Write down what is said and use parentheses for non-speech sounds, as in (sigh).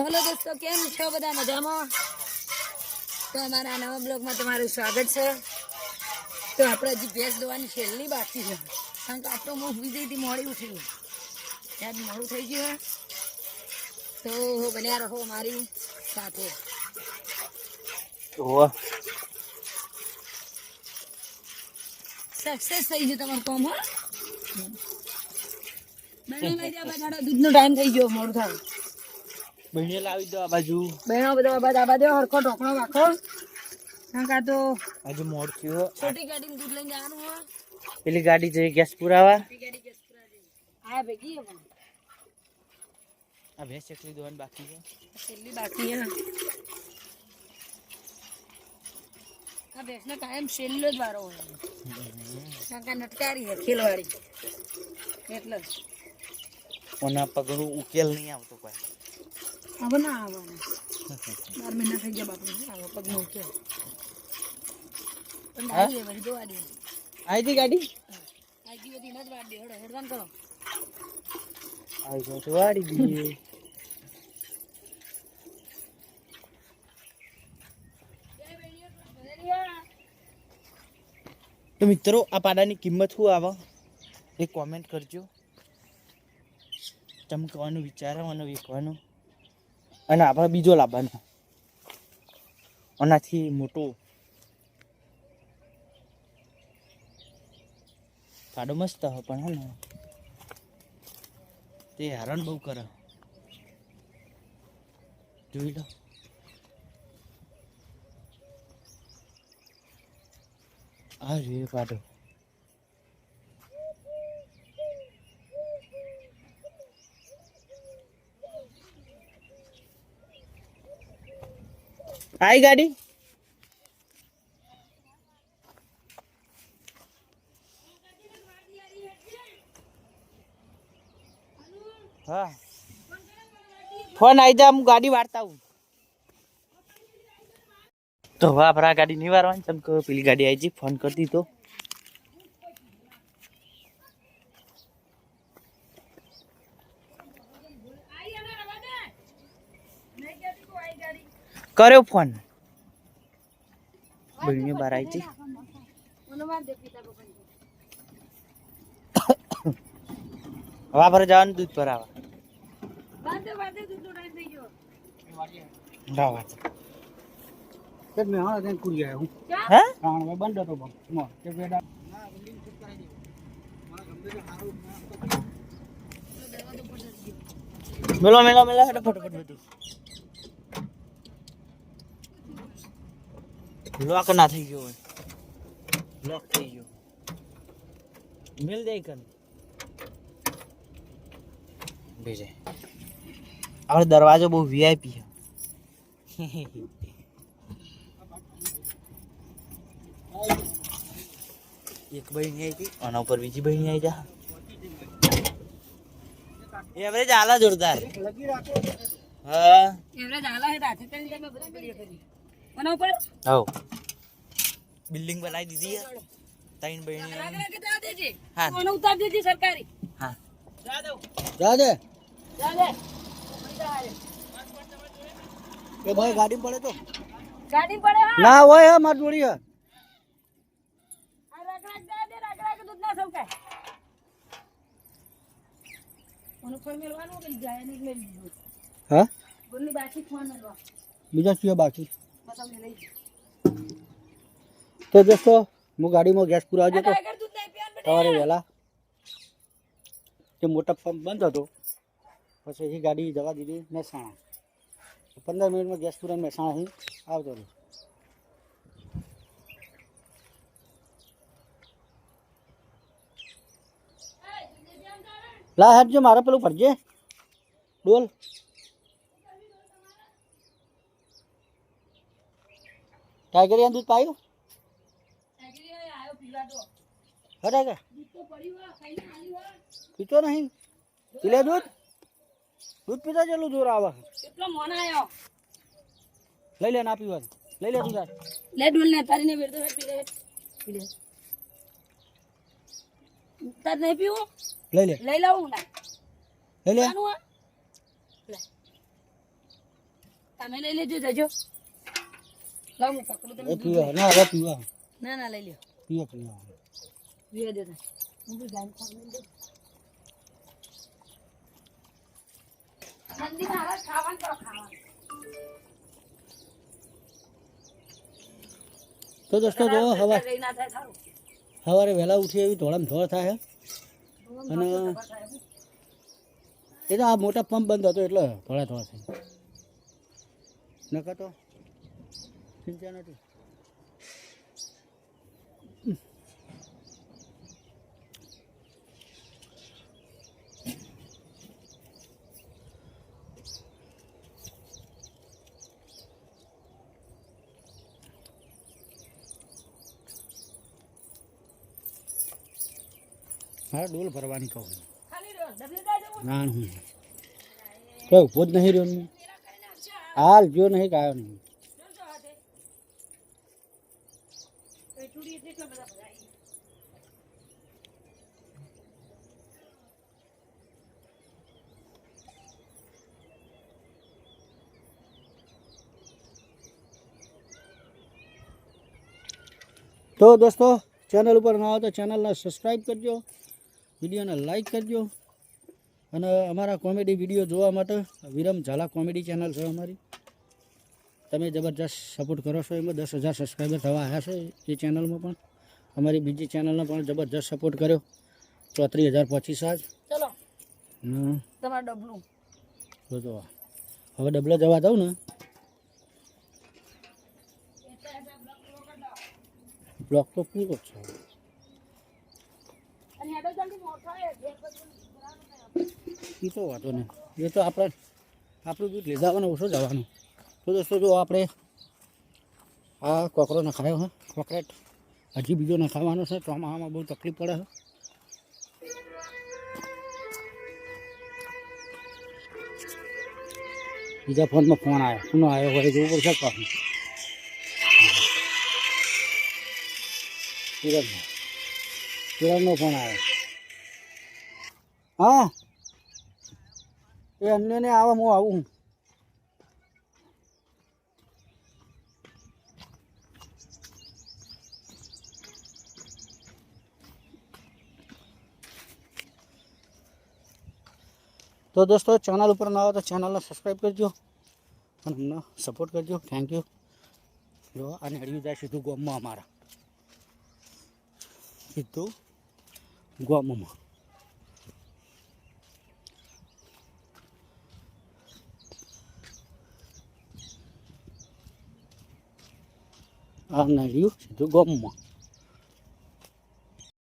Hello દોસ્તો કેમ છો બધા મજામાં? તો અમારા નવા બ્લોગમાં તમારું સ્વાગત છે. તો આપણે હજી ભેંસ દોવાની છેલ્લી બાકી છે. કારણ કે આ તો હું સુઈ હતી મોડી ઉઠી ત્યાં મોડું થઈ ગયું. તો બન્યા રહો મારી સાથે. સક્સેસ થઈ ગયું તમારું કોમ હો? દૂધનો ટાઈમ થઈ ગયો મોડું થાય. બહેને લાવી દો આ બાજુ. બહેનો બધો આ બાજુ આ બાજુ હરખો ઢોકળો રાખો. કારણ કે તો આજે મોડ થયો. છોટી ગાડી દૂધ લઈને જવાનું હો પેલી ગાડી જઈ ગેસ પુરાવા. આ ભેગી હે પણ. આ ભેંસ એકલી દોવાની બાકી છે. છેલ્લી બાકી હે આ ભેંસનો કાયમ છેલ્લો જ વારો હોય. કારણ કે આ નટકારી છે ખીલવાળી એટલે. ઓના પગનું ઉકેલ નહીં આવતો કોઈ. હવે ના આવવાનું બાર મહિના થઈ ગયા બાપુ આવો જોવા દે આવી હતી ગાડી આગી બધી ન જ વાર દે હેડો હેડવાન કરો આવી તો વાળી ગઈ તો મિત્રો આ પાડાની કિંમત શું આવે? એ કોમેન્ટ કરજો. ચમકવાનું વિચારવાનું વેચવાનું અને આપણે બીજો લાવવાનો. આનાથી મોટો. ફાડો મસ્ત હો, પણ હે તે હેરાન બહુ કરે. જોઈ લો. આ રે પાડો. આઈ ગાડી? હા. ફોન આવી જા, હું ગાડી વાળતા આવું. તો વાપરા, ગાડી નહીં વારવાની ચમ કે પેલી ગાડી આવી ફોન કરી દીધો. કર્યો ફોન. બહેની બહાર આવી જઈ મને વાર દે પિતા પપ્પાને. હવે આપણે જવાનું દૂધ પર આવે. વાર દે, વાર દે, દૂધનો ટાઈમ થઈ ગયો. રાવ વાત કે મેં હા ત્યાં કુરી આવ્યો હું ક્યાં? હે કારણ કે બંધ હતો પણ મો કે બેડા મેલો મેલો મેલો હેડો ફટાફટ બધું લોક ના થઈ ગયો હોય. લોક થઈ ગયો. મિલ દે કન બેજે આપણે દરવાજો બહુ વીઆઈપી છે. (laughs) એક બહેની આવી હતી આના ઉપર બીજી બહેની આવી જા. એવરેજ આલા જોરદાર. લગી રાખો. હા. એવરેજ આલા હે રાતે તમે બધી કરી. કોના ઉપર? હવ બિલ્ડિંગ બનાવી દીધી છે ત્રણ બહેની દેજે. હા. મને ઉતાર દેજે સરકારી. હા. જા દે. જા દે. એ ભાઈ ગાડી પડે તો. ગાડી પડે હા. ના હોય હા માર જોડી હે. આ રગડાટ દે દે, કે દૂધ ના સવકાય. કોને ફોન મેલવાનો કે જાય નહીં મેલી હા? બોલની બાકી ફોન મેલવા. બીજા શું બાકી? જા. તો દોસ્તો હું ગાડીમાં ગેસ પુરાવજો તો. સવારે વહેલા. જે મોટા પંપ બંધ હતો પછી એ ગાડી જવા દીધી મહેસાણા. પંદર મિનિટમાં ગેસ પુરાઈને મહેસાણાથી આવતો હતો લા હેડજો મારે પેલું ફરજે. ડોલ ટાઈગરિયા દૂધ પાયું આગળ આયો પીવા દો. હે ટાઈગર દૂધ તો પડ્યું હોય, ખાઈને આલ્યું હોય. પીતો નહીં. પીલે દૂધ? દૂધ પીતા જેટલું જોર આવે. કેટલો મોન આયો. લઈ લે ના પીવા લઈ લે દૂધ લે ડોલ ને તારીને વેર દો પી લે પી લે તાર નહીં પીવું? લઈ લે. લઈ લઉં ના. લઈ? લે. તમે લઈ લેજો જજો. લાવ હું પકડું તમે. પીવા ના હવે પીવા. ના ના લઈ લ્યો. પીવા પીવા. વિવા દો હું બી ગાયન ખાવા લઈ દઉં મંદિરમાં હવે ખાવાનું તો ખાવાનું. તો દોસ્તો જો હવા સવારે વહેલા ઉઠી એવી ધોળામ ધોળ થાય. અને એ તો આ મોટા પંપ બંધ હતો એટલે ધોળા ધોળા થાય નકર તો ચિંતા નથી હા ડોલ ભરવાની કહું ખાલી રહ્યો ડબલે જાય જવું ના હું કોઈ ઊભો જ નહીં રહ્યો ને. હાલ જો નહીં કાયો નહીં જોન છો હાથે એ ચૂડી એટલે એટલા બધા ભરાય તો દોસ્તો, ચેનલ ઉપર ન આવો તો ચેનલને સબસ્ક્રાઈબ કરજો, વિડીયોને લાઈક કરજો, અને અમારા કોમેડી વીડિયો જોવા માટે વિરમ ઝાલા કોમેડી ચેનલ છે અમારી. તમે જબરજસ્ત સપોર્ટ કરો છો એમાં દસ હજાર સબસ્ક્રાઈબર થવા આવ્યા છે એ ચેનલમાં પણ. અમારી બીજી ચેનલને પણ જબરજસ્ત સપોર્ટ કર્યો. ચોત્રીસ હજાર પચીસ આજ. ચલો. તમારું ડબલું. જો જો હવે ડબલો જવા દઉં ને? બ્લોક તો પૂરો છે. અને એ તો વાંધો નહીં. એ તો આપણે આપણું દૂધ લીધા જવાનું ઓછો જવાનું. તો દોસ્તો જો આપણે આ કોકરો નખાયો હા. કોકરેટ હજી બીજો નખાવાનો છે ચોમાસામાં બહુ તકલીફ પડે છે. બીજા ફોનમાં ફોન આવ્યો. કોનો આવ્યો હોય જોવું પડશે પાછું કિરણનો ફોન આવ્યો. હા? એ અન્યને આવા, હું આવું. તો દોસ્તો ચેનલ ઉપર ના આવો તો ચેનલને સબસ્ક્રાઈબ કરજો અને અમને સપોર્ટ કરજો. થેન્ક યુ જો આ નેડ્યું જાય સીધું ગોમમાં અમારા. સીધું ગોમમાં. આ નડ્યું સીધું ગોમમાં.